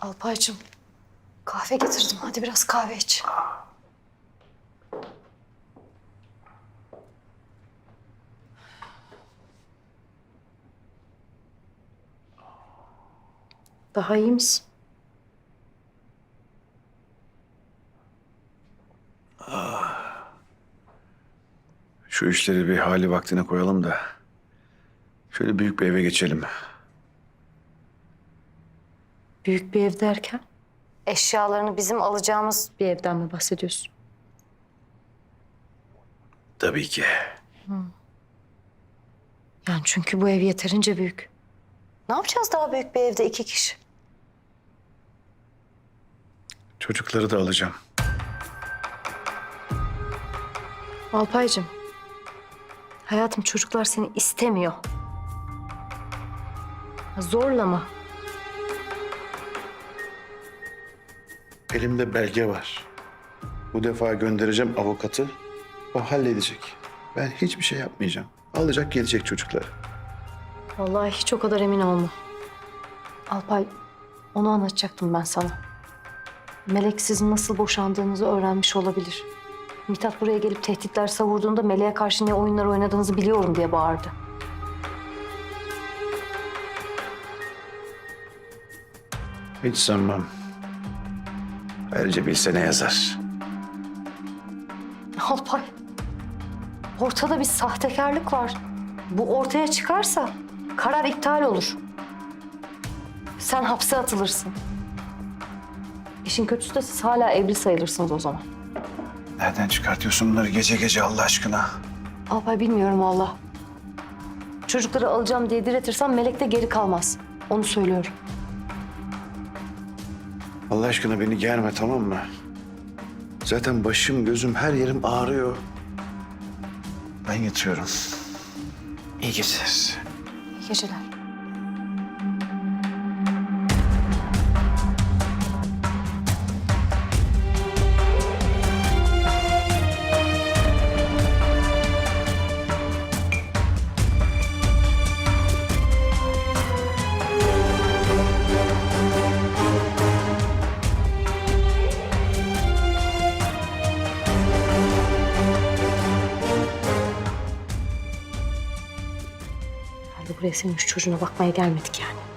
Alpaycığım kahve getirdim. Hadi biraz kahve iç. Daha iyi misin? Şu işleri bir hali vaktine koyalım da. Şöyle büyük bir eve geçelim. Büyük bir ev derken? Eşyalarını bizim alacağımız bir evden mi bahsediyorsun? Tabii ki. Yani çünkü bu ev yeterince büyük. Ne yapacağız daha büyük bir evde iki kişi? Çocukları da alacağım. Alpaycığım. Hayatım çocuklar seni istemiyor. Zorlama. Elimde belge var. Bu defa göndereceğim avukatı. O halledecek. Ben hiçbir şey yapmayacağım. Alacak gelecek çocukları. Vallahi hiç o kadar emin olma. Alpay, onu anlatacaktım ben sana. Melek sizin nasıl boşandığınızı öğrenmiş olabilir. Mithat buraya gelip tehditler savurduğunda Melek'e karşı ne oyunlar oynadığınızı biliyorum diye bağırdı. Hiç sanmam. Ayrıca bilse ne yazar. Alpay, ortada bir sahtekarlık var. Bu ortaya çıkarsa karar iptal olur. Sen hapse atılırsın. İşin kötüsü de siz hala evli sayılırsınız o zaman. Nereden çıkartıyorsun bunları gece gece Allah aşkına? Alpay bilmiyorum valla. Çocukları alacağım diye diretirsem Melek de geri kalmaz. Onu söylüyorum. Allah aşkına beni germe tamam mı? Zaten başım, gözüm, her yerim ağrıyor. Ben yatıyorum. İyi geceler. İyi geceler. Buraya senin şu çocuğuna bakmaya gelmedik yani.